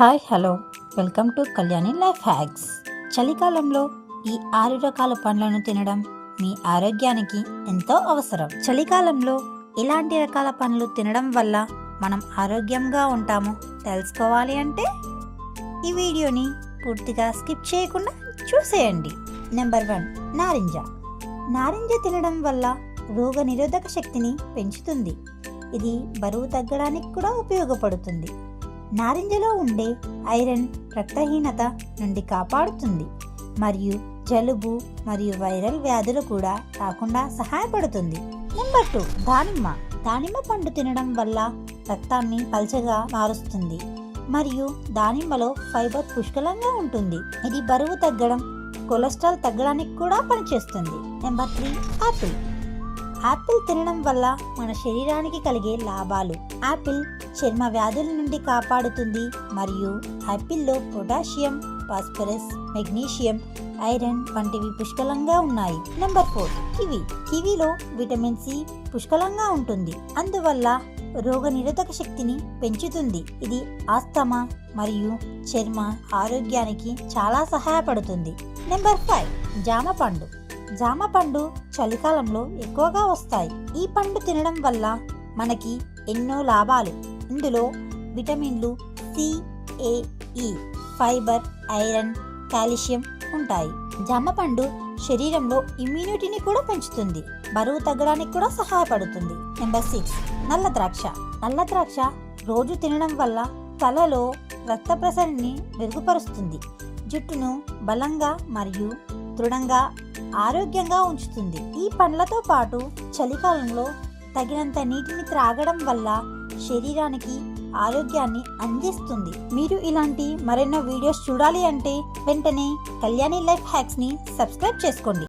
Hi hello welcome to Kalyani life hacks చలికాలంలో ఈ ఆరు రకాల పండ్లను తినడం మీ ఆరోగ్యానికి ఎంతో అవసరం. చలికాలంలో ఇలాంటి రకాల పండ్లు తినడం వల్ల మనం ఆరోగ్యంగా ఉంటామో తెలుసుకోవాలి అంటే ఈ వీడియోని పూర్తిగా స్కిప్ చేయకుండా చూసేయండి. నెంబర్ వన్ నారింజ. నారింజ తినడం వల్ల రోగ నిరోధక శక్తిని పెంచుతుంది. ఇది బరువు తగ్గడానికి కూడా ఉపయోగపడుతుంది. నారింజలో ఉండే ఐరన్ రక్తహీనత నుండి కాపాడుతుంది. మరియు జలుబు మరియు వైరల్ వ్యాధులు కూడా రాకుండా సహాయపడుతుంది. నెంబర్ టూ దానిమ్మ. దానిమ్మ పండు తినడం వల్ల రక్తాన్ని పల్చగా మారుస్తుంది. మరియు దానిమ్మలో ఫైబర్ పుష్కలంగా ఉంటుంది. ఇది బరువు తగ్గడం కొలెస్ట్రాల్ తగ్గడానికి కూడా పనిచేస్తుంది. Number three apple. యాపిల్ తినడం వల్ల మన శరీరానికి కలిగే లాభాలు. యాపిల్ చర్మ వ్యాధుల నుండి కాపాడుతుంది. మరియు యాపిల్లో పొటాషియం ఫాస్ఫరస్ మెగ్నీషియం ఐరన్ వంటివి పుష్కలంగా ఉన్నాయి. Number four kiwi. కివిలో vitamin C పుష్కలంగా ఉంటుంది. అందువల్ల రోగ నిరోధక శక్తిని పెంచుతుంది. ఇది ఆస్తమా మరియు చర్మ ఆరోగ్యానికి చాలా సహాయపడుతుంది. నెంబర్ ఫైవ్ జామ పండు. జామ పండు చలికాలంలో ఎక్కువగా వస్తాయి. ఈ పండు తినడం వల్ల మనకి ఎన్నో లాభాలు. ఇందులో విటమిన్లు సి ఏ, ఈ ఫైబర్ ఐరన్ కాల్షియం ఉంటాయి. జామ పండు శరీరంలో ఇమ్యూనిటీని కూడా పెంచుతుంది. బరువు తగ్గడానికి కూడా సహాయపడుతుంది. నెంబర్ సిక్స్ నల్ల ద్రాక్ష. నల్ల ద్రాక్ష రోజు తినడం వల్ల తలలో రక్త ప్రసరణని మెరుగుపరుస్తుంది. జుట్టును బలంగా మరియు దృఢంగా ఆరోగ్యంగా ఉంచుతుంది. ఈ పండ్లతో పాటు చలికాలంలో తగినంత నీటిని త్రాగడం వల్ల శరీరానికి ఆరోగ్యాన్ని అందిస్తుంది. మీరు ఇలాంటి మరెన్నో వీడియోస్ చూడాలి అంటే వెంటనే కళ్యాణి లైఫ్ హ్యాక్స్ని సబ్స్క్రైబ్ చేసుకోండి.